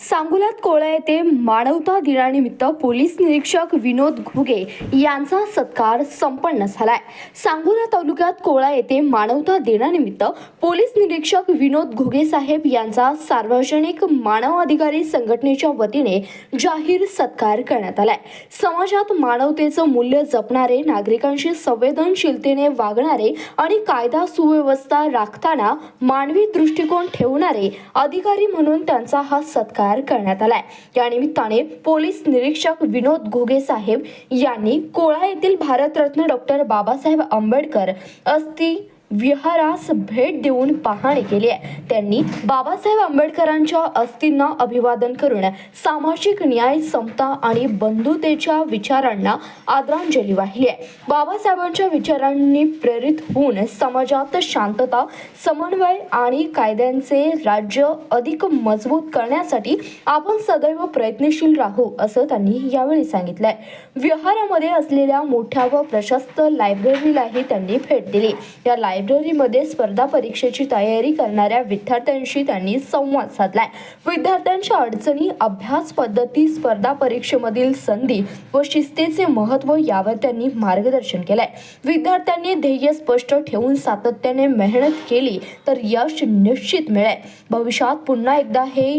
सांगोल्यात कोळा येथे मानवता दिनानिमित्त पोलीस निरीक्षक विनोद घुगे यांचा सत्कार संपन्न झालाय. सांगोला तालुक्यात कोळा येथे मानवता दिनानिमित्त पोलीस निरीक्षक विनोद घुगे साहेब यांचा सार्वजनिक मानव अधिकारी संघटनेच्या वतीने जाहीर सत्कार करण्यात आलाय. समाजात मानवतेचं मूल्य जपणारे नागरिकांशी संवेदनशीलतेने वागणारे आणि कायदा सुव्यवस्था राखताना मानवी दृष्टिकोन ठेवणारे अधिकारी म्हणून त्यांचा हा सत्कार करण्यात आलाय. या निमित्ताने पोलीस निरीक्षक विनोद घुगे साहेब यांनी कोळा येथील भारतरत्न डॉक्टर बाबासाहेब आंबेडकर अस्थि विहारास भेट देऊन पाहणी केली आहे. त्यांनी बाबासाहेब आंबेडकरांच्या अस्थींना अभिवादन करून सामाजिक न्याय समता आणि बंधुतेच्या विचारांना आदरांजली वाहिली आहे. बाबासाहेबांच्या विचारांनी प्रेरित होऊन समाजात शांतता समन्वय आणि कायद्यांचे राज्य अधिक मजबूत करण्यासाठी आपण सदैव प्रयत्नशील राहू असं त्यांनी यावेळी सांगितलंय. विहारामध्ये असलेल्या मोठ्या व प्रशस्त लायब्ररीलाही त्यांनी भेट दिली. या लायब्ररीमध्ये स्पर्धा परीक्षेची तयारी करणाऱ्या विद्यार्थ्यांशी त्यांनी संवाद साधलाय. विद्यार्थ्यांच्या अडचणी अभ्यास पद्धती स्पर्धा परीक्षेमधील संधी व शिस्तीचे महत्त्व यावर त्यांनी मार्गदर्शन केलंय. विद्यार्थ्यांनी ध्येय स्पष्ट ठेवून सातत्याने मेहनत केली तर यश निश्चित मिळेल. भविष्यात पुन्हा एकदा हे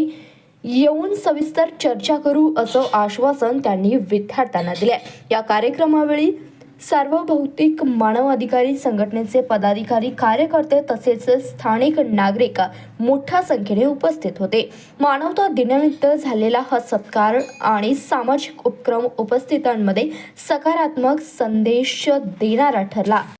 येऊन सविस्तर चर्चा करू असं आश्वासन त्यांनी विद्यार्थ्यांना दिले या कार्यक्रमावेळी सार्वभौतिक मानव अधिकारी संघटनेचे पदाधिकारी कार्यकर्ते तसेच स्थानिक नागरिक मोठ्या संख्येने उपस्थित होते. मानवता दिनानिमित्त झालेला हा सत्कार आणि सामाजिक उपक्रम उपस्थितांमध्ये सकारात्मक संदेश देणारा ठरला.